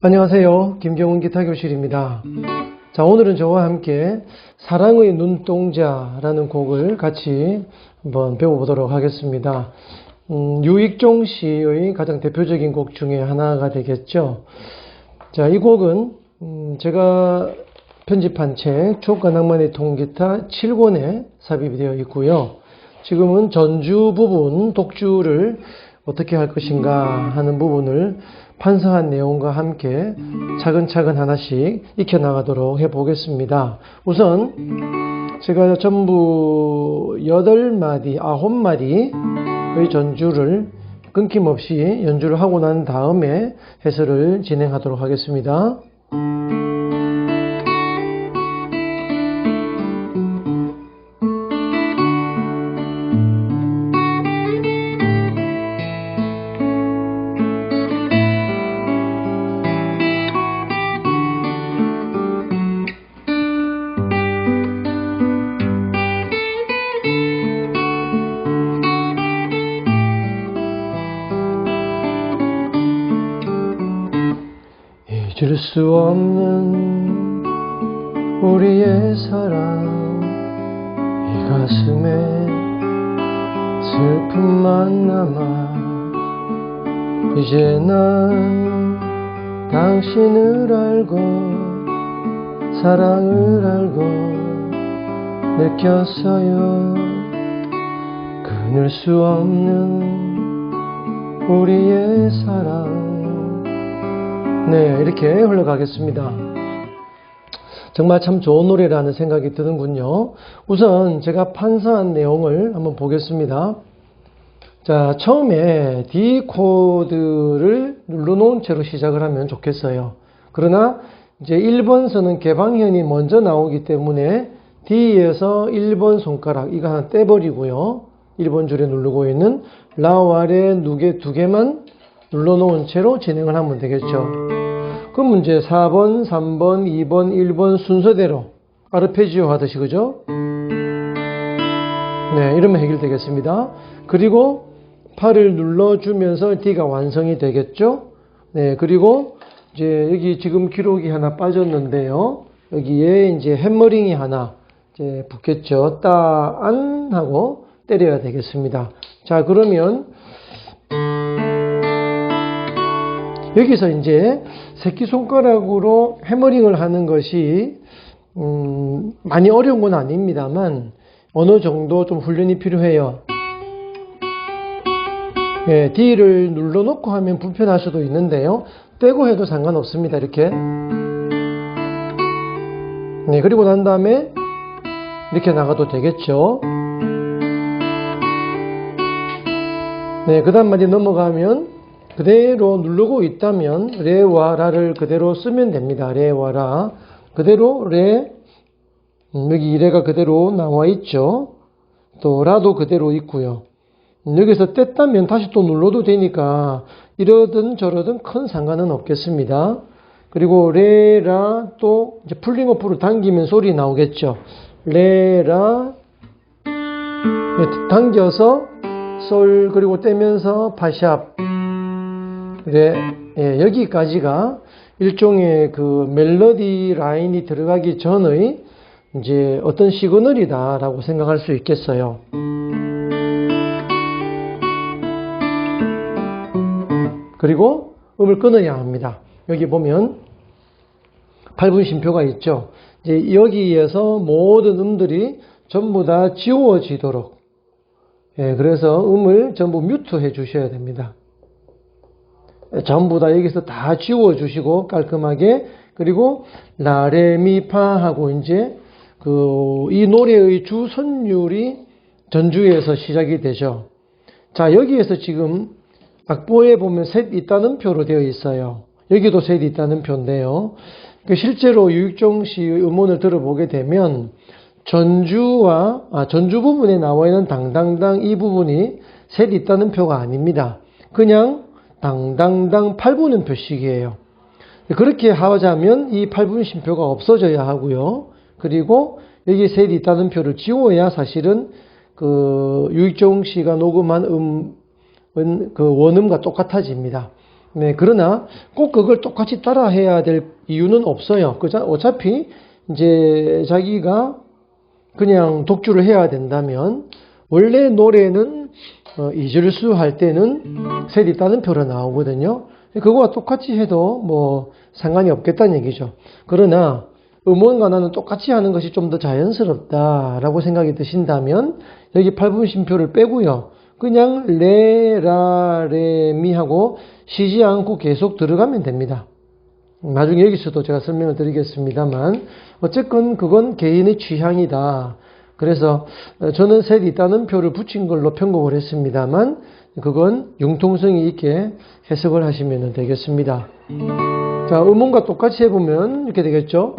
안녕하세요. 김경훈 기타 교실입니다. 자, 오늘은 저와 함께 사랑의 눈동자라는 곡을 같이 한번 배워보도록 하겠습니다. 음, 유익종 씨의 가장 대표적인 곡 중에 하나가 되겠죠. 자, 이 곡은 음, 제가 편집한 책 추억과 낭만의 통기타 7권에 삽입이 되어 있고요. 지금은 전주 부분 독주를 어떻게 할 것인가 하는 부분을 판서한 내용과 함께 차근차근 하나씩 익혀나가도록 해보겠습니다. 우선 제가 전부 8마디, 9마디의 전주를 끊김없이 연주를 하고 난 다음에 해설을 진행하도록 하겠습니다. 잊을 수 없는 우리의 사랑. 이 가슴에 슬픔만 남아 이제 난 당신을 알고 사랑을 알고 느꼈어요. 끊을 수 없는 우리의 사랑 네, 이렇게 흘러가겠습니다. 정말 참 좋은 노래라는 생각이 드는군요. 우선 제가 판사한 내용을 한번 보겠습니다. 자, 처음에 D 코드를 눌러놓은 채로 시작을 하면 좋겠어요. 그러나 이제 1번서는 개방현이 먼저 나오기 때문에 D에서 1번 손가락 이거 하나 떼버리고요. 1번 줄에 누르고 있는 라 아래 누개 두 개만 눌러놓은 채로 진행을 하면 되겠죠. 그럼 이제 4번, 3번, 2번, 1번 순서대로 아르페지오 하듯이 그죠? 네, 이러면 해결되겠습니다. 그리고 팔을 눌러주면서 D가 완성이 되겠죠? 네, 그리고 이제 여기 지금 기록이 하나 빠졌는데요. 여기에 이제 해머링이 하나 이제 붙겠죠. 따안 하고 때려야 되겠습니다. 자, 그러면 여기서 이제 새끼손가락으로 해머링을 하는 것이 음, 많이 어려운 건 아닙니다만 어느 정도 좀 훈련이 필요해요. 예, D를 눌러놓고 하면 불편할 수도 있는데요. 떼고 해도 상관없습니다. 이렇게. 네, 그리고 난 다음에 이렇게 나가도 되겠죠. 네, 그 다음 마디 넘어가면 그대로 누르고 있다면 레와 라를 그대로 쓰면 됩니다. 레와 라 그대로 레 음, 여기 레가 그대로 나와 있죠. 또 라도 그대로 있고요. 음, 여기서 뗐다면 다시 또 눌러도 되니까 이러든 저러든 큰 상관은 없겠습니다. 그리고 레라 또 이제 풀링 어프로 당기면 소리 나오겠죠. 레라 네, 당겨서 솔 그리고 떼면서 파샵 그래, 예, 여기까지가 일종의 그 멜로디 라인이 들어가기 전의 이제 어떤 시그널이다라고 생각할 수 있겠어요. 그리고 음을 끊어야 합니다. 여기 보면 8분 쉼표가 있죠. 이제 여기에서 모든 음들이 전부 다 지워지도록 예, 그래서 음을 전부 뮤트 해 주셔야 됩니다. 전부 다 여기서 다 지워 주시고 깔끔하게 그리고 라레미파 하고 이제 그 이 노래의 주 선율이 전주에서 시작이 되죠. 자 여기에서 지금 악보에 보면 셋 있다는 표로 되어 있어요. 여기도 셋 있다는 표인데요. 그 실제로 유익종 씨의 음원을 들어보게 되면 전주와 아, 전주 부분에 나와 있는 당당당 이 부분이 셋 있다는 표가 아닙니다. 그냥 당당당 8분은 표식이에요. 그렇게 하자면 이 8분 쉼표가 없어져야 하고요. 그리고 여기 셋이 있다는 표를 지워야 사실은 그 유익종 씨가 녹음한 음은 그 원음과 똑같아집니다. 네, 그러나 꼭 그걸 똑같이 따라 해야 될 이유는 없어요. 그자 어차피 이제 자기가 그냥 독주를 해야 된다면 원래 노래는 어, 이절수 할 때는 셋 있다는 표로 나오거든요. 그거와 똑같이 해도 뭐 상관이 없겠다는 얘기죠. 그러나 음원과 나는 똑같이 하는 것이 좀 더 자연스럽다라고 생각이 드신다면 여기 8분 쉼표를 빼고요. 그냥 레, 라, 레, 미 하고 쉬지 않고 계속 들어가면 됩니다. 나중에 여기서도 제가 설명을 드리겠습니다만 어쨌건 그건 개인의 취향이다. 그래서 어, 저는 셋 있다는 표를 붙인 걸로 편곡을 했습니다만 그건 융통성이 있게 해석을 하시면 되겠습니다. 자, 음원과 똑같이 해보면 이렇게 되겠죠.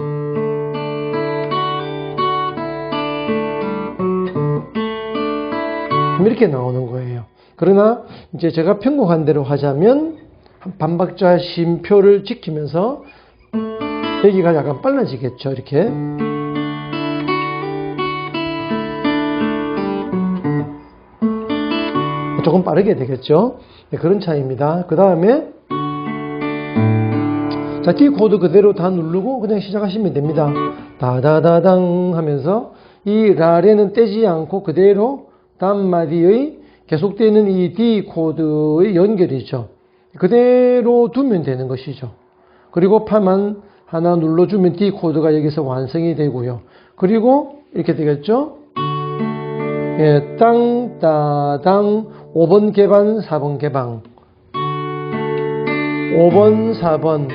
이렇게 나오는 거예요. 그러나 이제 제가 편곡한 대로 하자면 반박자 쉼표를 지키면서 여기가 약간 빨라지겠죠. 이렇게. 조금 빠르게 되겠죠. 네, 그런 차이입니다. 그 다음에 자, D 코드 그대로 다 누르고 그냥 시작하시면 됩니다. 다다다당 하면서 이 라레는 떼지 않고 그대로 다음 마디의 계속되는 이 D 코드의 연결이죠. 그대로 두면 되는 것이죠. 그리고 파만 하나 눌러주면 D 코드가 여기서 완성이 되고요. 그리고 이렇게 되겠죠. 예, 땅, 따 당, 5번 개방, 4번 개방. 5번, 4번.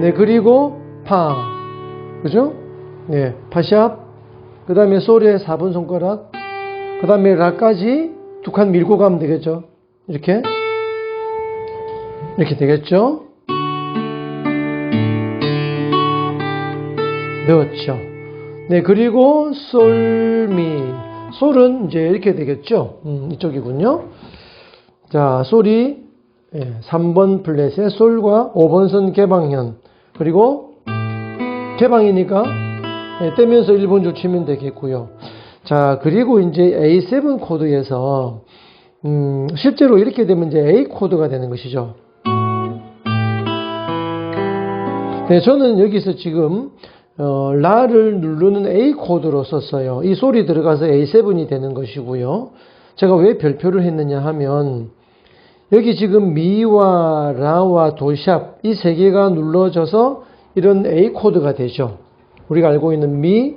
네, 그리고 파. 그죠? 네, 파샵. 그 다음에 소리의 4번 손가락. 그 다음에 라까지 두 칸 밀고 가면 되겠죠? 이렇게. 이렇게 되겠죠? 넣었죠. 네, 그리고 솔, 미. 솔은 이제 이렇게 되겠죠? 음, 이쪽이군요. 자, 솔이 예, 3번 플랫에 솔과 5번 선 개방현. 그리고 개방이니까 예, 떼면서 1번 줄 치면 되겠고요. 자, 그리고 이제 A7 코드에서 음, 실제로 이렇게 되면 이제 A 코드가 되는 것이죠. 네, 저는 여기서 지금 어, 라를 누르는 A 코드로 썼어요. 이 소리 들어가서 A7이 되는 것이고요. 제가 왜 별표를 했느냐 하면 여기 지금 미와 라와 도샵 이 세 개가 눌러져서 이런 A 코드가 되죠. 우리가 알고 있는 미,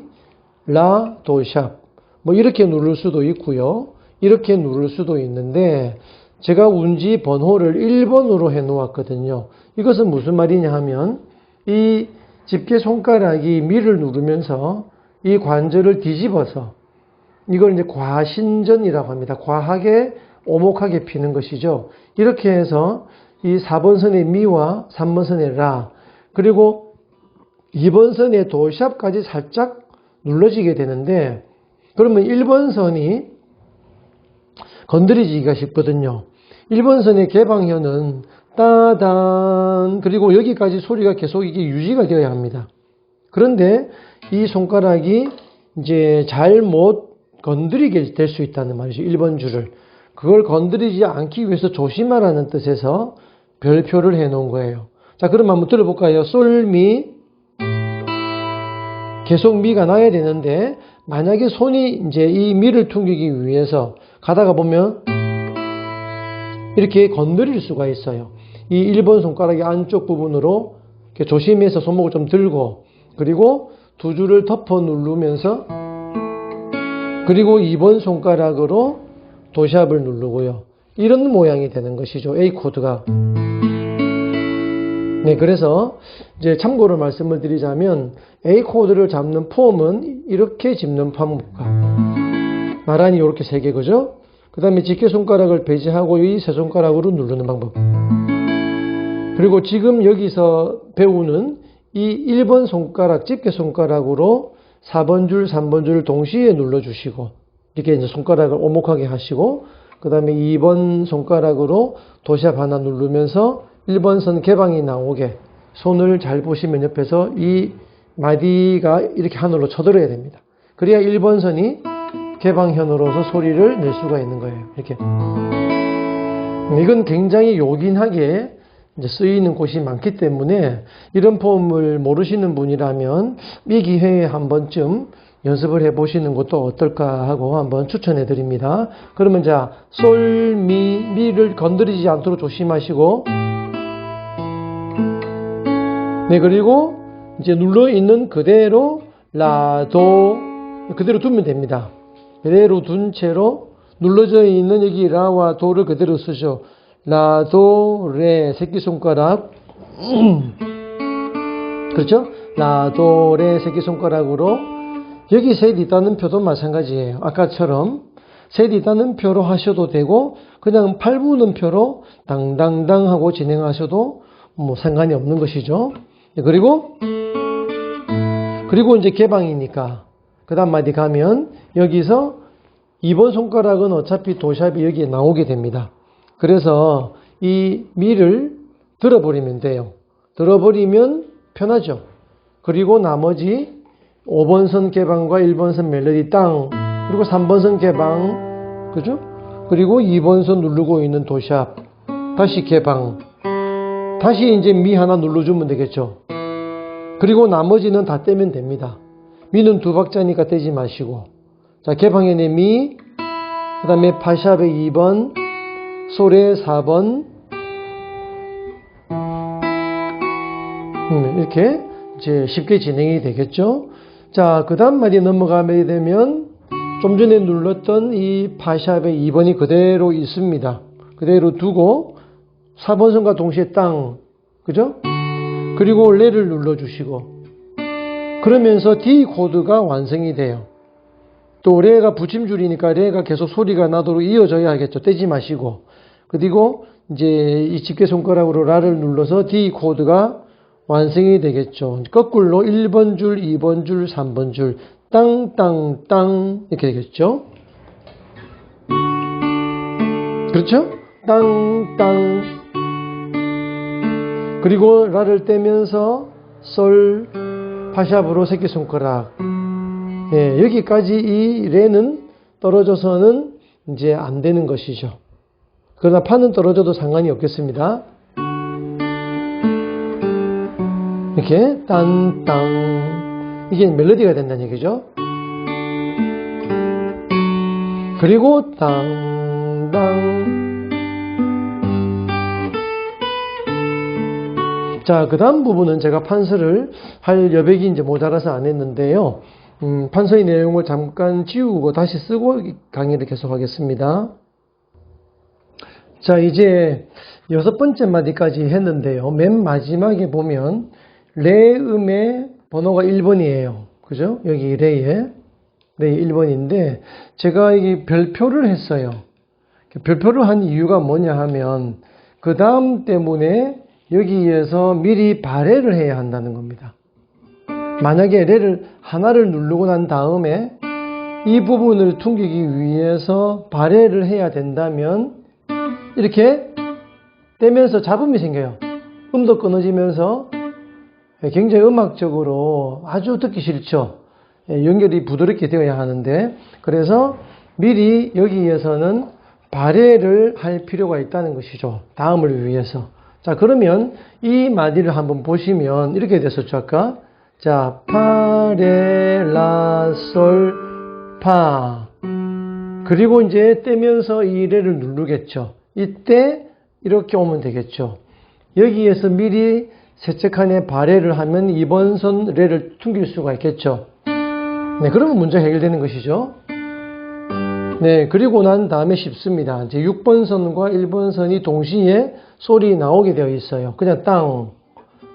라, 도샵 뭐 이렇게 누를 수도 있고요. 이렇게 누를 수도 있는데 제가 운지 번호를 1번으로 해 놓았거든요. 이것은 무슨 말이냐 하면 이 집게 손가락이 미를 누르면서 이 관절을 뒤집어서 이걸 이제 과신전이라고 합니다. 과하게 오목하게 피는 것이죠. 이렇게 해서 이 4번 선의 미와 3번 선의 라 그리고 2번 선의 도샵까지 살짝 눌러지게 되는데 그러면 1번 선이 건드리지기가 쉽거든요. 1번 선의 개방현은 따단 그리고 여기까지 소리가 계속 이게 유지가 되어야 합니다. 그런데 이 손가락이 이제 잘못 건드리게 될 수 있다는 말이죠. 1번 줄을. 그걸 건드리지 않기 위해서 조심하라는 뜻에서 별표를 해 놓은 거예요. 자, 그럼 한번 들어볼까요? 솔, 미. 계속 미가 나야 되는데, 만약에 손이 이제 이 미를 퉁기기 위해서 가다가 보면 이렇게 건드릴 수가 있어요. 이 1번 손가락의 안쪽 부분으로 조심해서 손목을 좀 들고, 그리고 두 줄을 덮어 누르면서, 그리고 2번 손가락으로 도샵을 누르고요. 이런 모양이 되는 것이죠. A 코드가. 네, 그래서 이제 참고로 말씀을 드리자면 A 코드를 잡는 폼은 이렇게 짚는 방법과 나란히 이렇게 세 개 그죠? 그 다음에 집게 손가락을 배제하고 이 세 손가락으로 누르는 방법. 그리고 지금 여기서 배우는 이 1번 손가락, 집게 손가락으로 4번 줄, 3번 줄을 동시에 눌러주시고 이렇게 이제 손가락을 오목하게 하시고 그 다음에 2번 손가락으로 도샵 하나 누르면서 1번 선 개방이 나오게 손을 잘 보시면 옆에서 이 마디가 이렇게 하늘로 쳐들어야 됩니다. 그래야 1번 선이 개방현으로서 소리를 낼 수가 있는 거예요. 이렇게. 이건 굉장히 요긴하게 이제 쓰이는 곳이 많기 때문에 이런 폼을 모르시는 분이라면 이 기회에 한 번쯤 연습을 해 보시는 것도 어떨까 하고 한번 추천해 드립니다. 그러면 자, 솔, 미, 미를 건드리지 않도록 조심하시고 네, 그리고 이제 눌러 있는 그대로 라, 도 그대로 두면 됩니다. 그대로 둔 채로 눌러져 있는 여기 라와 도를 그대로 쓰죠. 라, 도, 레, 새끼손가락. 그렇죠? 라, 도, 레, 새끼손가락으로 여기 셋 있다는 표도 마찬가지예요. 아까처럼 셋 있다는 표로 하셔도 되고 그냥 팔부는 표로 당당당 하고 진행하셔도 뭐 상관이 없는 것이죠. 네, 그리고 그리고 이제 개방이니까 그 다음 마디 가면 여기서 2번 손가락은 어차피 도샵이 여기에 나오게 됩니다. 그래서 이 미를 들어버리면 돼요. 들어버리면 편하죠. 그리고 나머지 5번 선 개방과 1번 선 멜로디 땅 그리고 3번 선 개방 그죠? 그리고 2번 선 누르고 있는 도샵 다시 개방 다시 이제 미 하나 눌러주면 되겠죠. 그리고 나머지는 다 떼면 됩니다. 미는 두 박자니까 떼지 마시고 자 개방현의 미, 그 다음에 파샵의 2번, 솔의 4번 음, 이렇게 이제 쉽게 진행이 되겠죠. 자, 그 다음 마디 넘어가게 되면 좀 전에 눌렀던 이 파샵의 2번이 그대로 있습니다. 그대로 두고 4번 선과 동시에 땅, 그죠? 그리고 레를 눌러주시고 그러면서 D 코드가 완성이 돼요. 또 레가 붙임줄이니까 레가 계속 소리가 나도록 이어져야 하겠죠. 떼지 마시고 그리고 이제 이 집게 손가락으로 라를 눌러서 D 코드가 완성이 되겠죠. 거꾸로 1번 줄, 2번 줄, 3번 줄, 땅, 땅, 땅 이렇게 되겠죠. 그렇죠? 땅, 땅. 그리고 라를 떼면서 솔, 파샵으로 새끼손가락. 예, 여기까지 이 레는 떨어져서는 이제 안 되는 것이죠. 그러나 파는 떨어져도 상관이 없겠습니다. 이렇게 딴땅 이게 멜로디가 된다는 얘기죠. 그리고 땅땅 자, 그 다음 부분은 제가 판서를 할 여백이 이제 모자라서 안 했는데요. 음, 판서의 내용을 잠깐 지우고 다시 쓰고 강의를 계속하겠습니다. 자, 이제 여섯 번째 마디까지 했는데요. 맨 마지막에 보면 레음의 번호가 1번이에요. 그죠? 여기 레에. 네, 1번인데 제가 이 별표를 했어요. 별표를 한 이유가 뭐냐 하면 그 다음 때문에 여기에서 미리 발해를 해야 한다는 겁니다. 만약에 레를 하나를 누르고 난 다음에 이 부분을 퉁기기 위해서 발해를 해야 된다면 이렇게 떼면서 잡음이 생겨요. 음도 끊어지면서 굉장히 음악적으로 아주 듣기 싫죠. 연결이 부드럽게 되어야 하는데 그래서 미리 여기에서는 발해를 할 필요가 있다는 것이죠. 다음을 위해서. 자 그러면 이 마디를 한번 보시면 이렇게 됐었죠 아까 자 파레라솔파 그리고 이제 떼면서 이 레를 누르겠죠 이때 이렇게 오면 되겠죠 여기에서 미리 세척한에 발해를 하면 이번 선 레를 퉁길 수가 있겠죠 네 그러면 문제 해결되는 것이죠 네, 그리고 난 다음에 쉽습니다. 이제 6번 선과 1번 선이 동시에 소리 나오게 되어 있어요. 그냥 땅.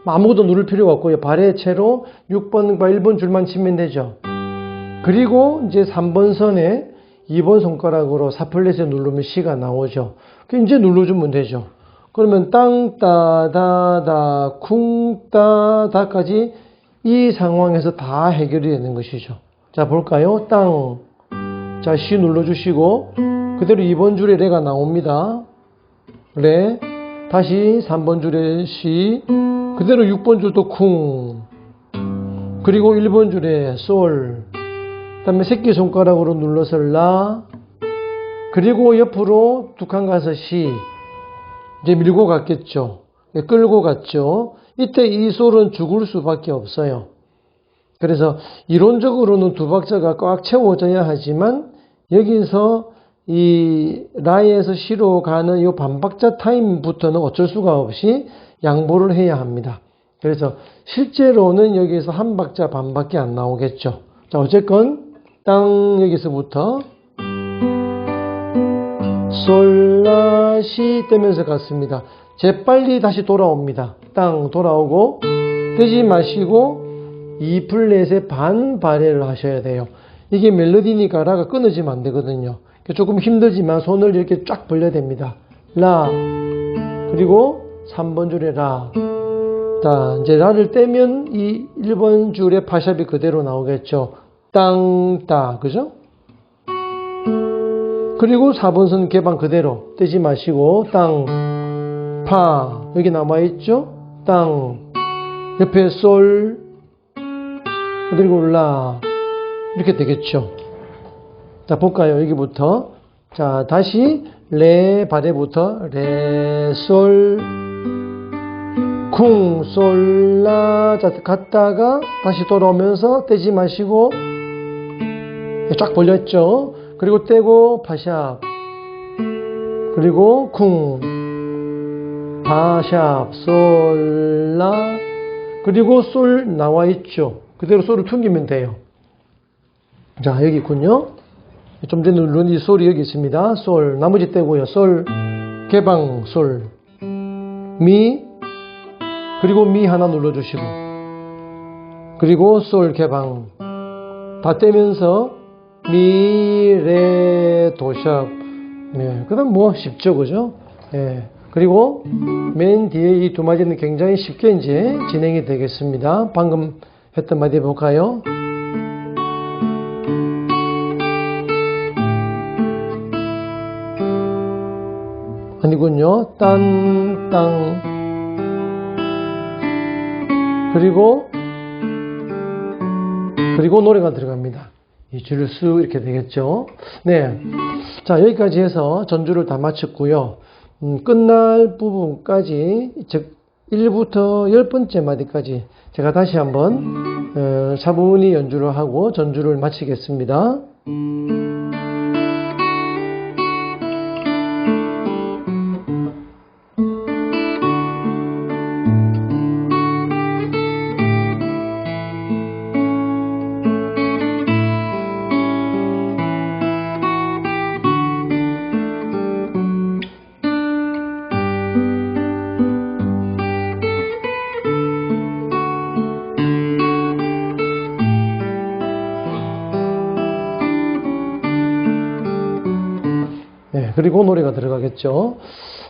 아무것도 누를 필요가 없고요. 발의 채로 6번과 1번 줄만 치면 되죠. 그리고 이제 3번 선에 2번 손가락으로 사플렛에 누르면 C가 나오죠. 이제 눌러주면 되죠. 그러면 땅, 따, 다, 다, 쿵, 따, 다까지 이 상황에서 다 해결이 되는 것이죠. 자, 볼까요? 땅. 자, C 눌러주시고, 그대로 2번 줄에 레가 나옵니다. 레. 다시 3번 줄에 C. 그대로 6번 줄도 쿵. 그리고 1번 줄에 솔. 그 다음에 새끼손가락으로 눌러서 라. 그리고 옆으로 두칸 가서 C. 이제 밀고 갔겠죠. 끌고 갔죠. 이때 이 솔은 죽을 수밖에 없어요. 그래서 이론적으로는 두 박자가 꽉 채워져야 하지만 여기서 이 라에서 시로 가는 이 반박자 타임부터는 어쩔 수가 없이 양보를 해야 합니다. 그래서 실제로는 여기서 한 박자 반밖에 안 나오겠죠. 자, 어쨌건 땅 여기서부터 솔라시 떼면서 갔습니다. 재빨리 다시 돌아옵니다. 땅 돌아오고 떼지 마시고 이 플랫의 반 발해를 하셔야 돼요. 이게 멜로디니까 라가 끊어지면 안 되거든요. 조금 힘들지만 손을 이렇게 쫙 벌려야 됩니다. 라 그리고 3번 줄에 라. 자, 이제 라를 떼면 이 1번 줄의 파샵이 그대로 나오겠죠. 땅, 따. 그죠? 그리고 4번 선 개방 그대로 떼지 마시고 땅, 파. 여기 남아있죠? 땅. 옆에 솔. 그리고 라. 이렇게 되겠죠. 자, 볼까요? 여기부터. 자, 다시 레 발에부터 레, 솔, 쿵, 솔, 라. 자, 갔다가 다시 돌아오면서 떼지 마시고 쫙 벌렸죠. 그리고 떼고 파샵. 그리고 쿵, 파샵, 솔, 라. 그리고 솔 나와 있죠. 그대로 솔을 튕기면 돼요. 자, 여기 있군요. 좀 전에 누른 이 솔이 여기 있습니다. 솔, 나머지 떼고요. 솔, 개방, 솔, 미, 그리고 미 하나 눌러주시고, 그리고 솔, 개방. 다 떼면서 미, 레, 도샵. 네, 그 다음 뭐 쉽죠, 그죠? 예. 그리고 맨 뒤에 이 두 마디는 굉장히 쉽게 이제 진행이 되겠습니다. 방금 했던 마디 볼까요? 아니군요. 딴, 땅. 그리고, 그리고 노래가 들어갑니다. 이 줄을 쓱 이렇게 되겠죠. 네. 자, 여기까지 해서 전주를 다 마쳤고요. 음, 끝날 부분까지, 즉, 1부터 10번째 마디까지 제가 다시 한번 어, 차분히 연주를 하고 전주를 마치겠습니다. 들어가겠죠.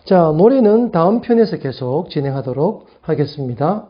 자, 노래는 다음 편에서 계속 진행하도록 하겠습니다.